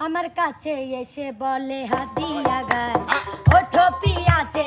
আমার কাছে এসে বলে হাতিয়া গায় ওঠো পিয়াছে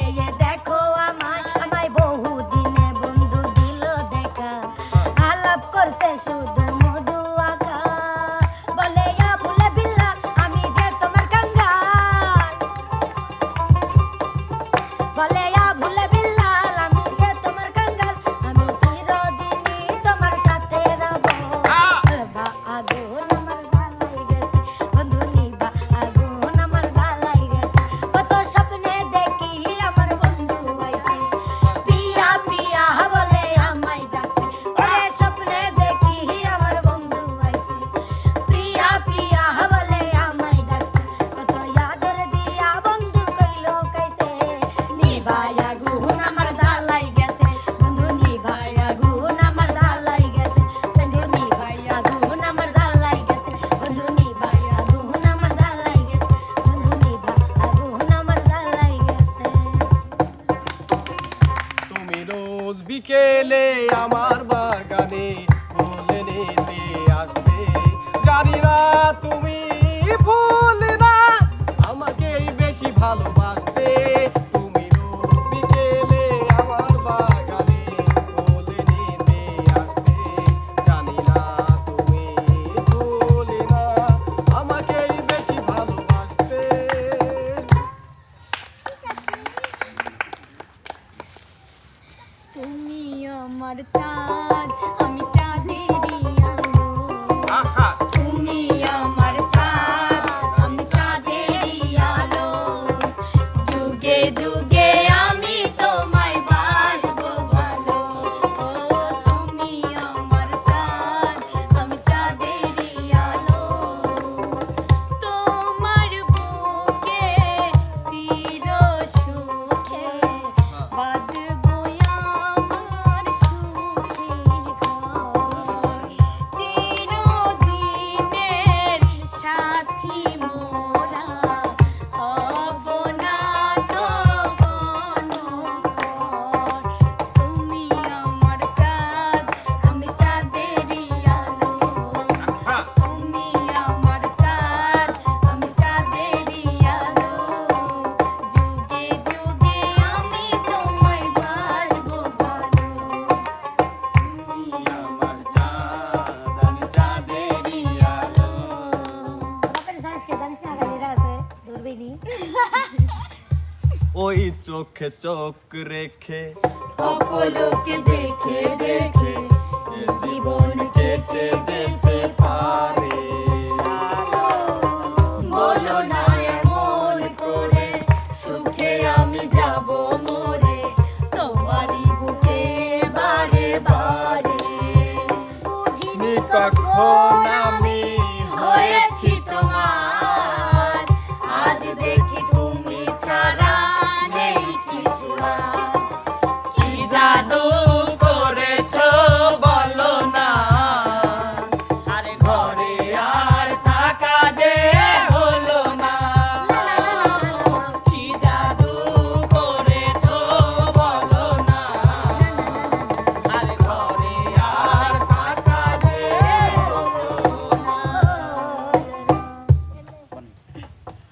বিকেলে আমার তোমার চাঁদ আমি ওই চোখে চোখ রেখে অপলোকে দেখে দেখে জীবন কেটে যেতে পারে। বলো না এমন করে সুখে আমি যাব মরে তোমারই বুকে বারে বারে। বুঝিনি কখন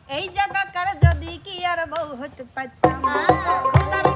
এই জায়গাকার যদি কি আর বহুত হতে পারতাম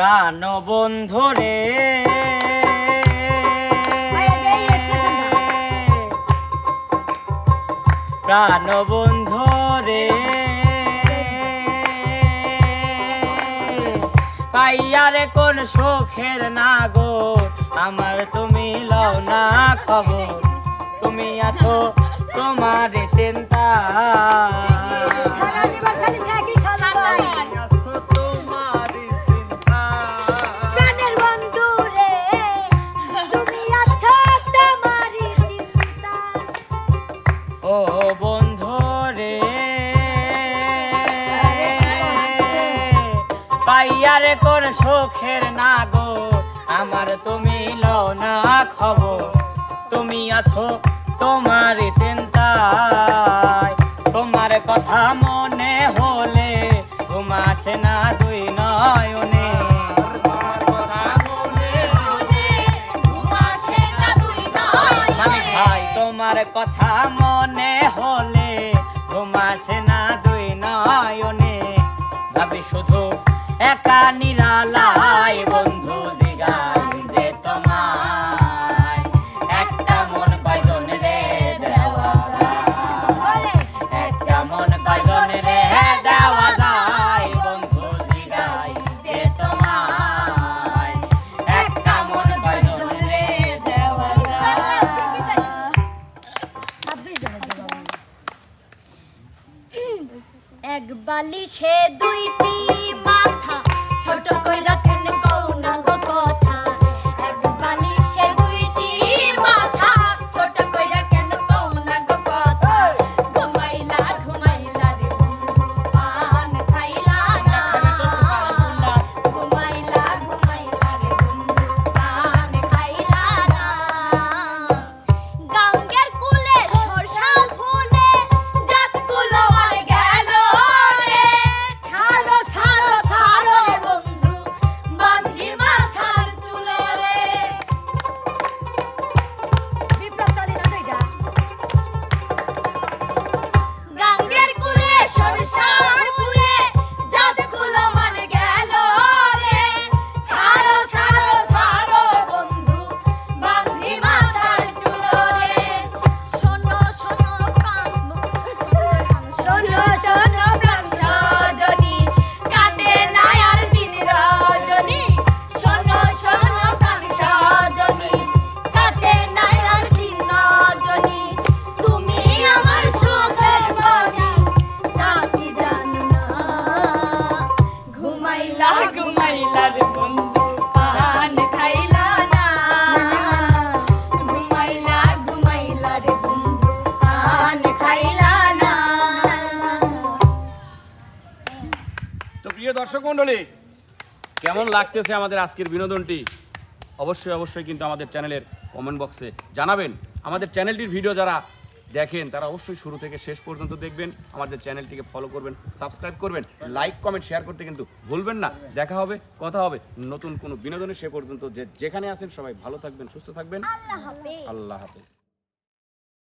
প্রাণ বন্ধু রে। প্রাণ বন্ধু রে। পাইয়ারে কোন সুখের না গো আমার তুমি লও না খবর। তুমি আছো তোমার চিন্তা। পাইয়ারে কোন সুখের নাগো আমার তুমি লও না খবর। তুমি আছো তোমার চিন্তায়। তোমার কথা মনে হলে ঘুম আসে না দুই ভাই, তোমার কথা মনে হলে ঘুম না দুই নয়নে। ভাবি শুধু একা নিরালাই বন্ধু জিগাই যে একটা মন কয়জন রে দেওয়া একটা মন কয়জন রে দেওয়া যায়? বন্ধু জিগাই যে একটা মন কয়জন রে দেওয়া যায়। এক বালিশে দুইটি দর্শক মণ্ডলী কেমন লাগতেছে আমাদের আজকের বিনোদনটি? অবশ্যই অবশ্যই কিন্তু আমাদের চ্যানেলের কমেন্ট বক্সে জানাবেন। আমাদের চ্যানেলটির ভিডিও যারা দেখেন তারা অবশ্যই শুরু থেকে শেষ পর্যন্ত দেখবেন। আমাদের চ্যানেলটিকে ফলো করবেন সাবস্ক্রাইব করবেন। লাইক কমেন্ট শেয়ার করতে কিন্তু ভুলবেন না। দেখা হবে কথা হবে। নতুন কোনো বিনোদনে সে পর্যন্ত যে যেখানে আছেন সবাই ভালো থাকবেন সুস্থ থাকবেন। আল্লাহ হাফেজ। আল্লাহ হাফেজ।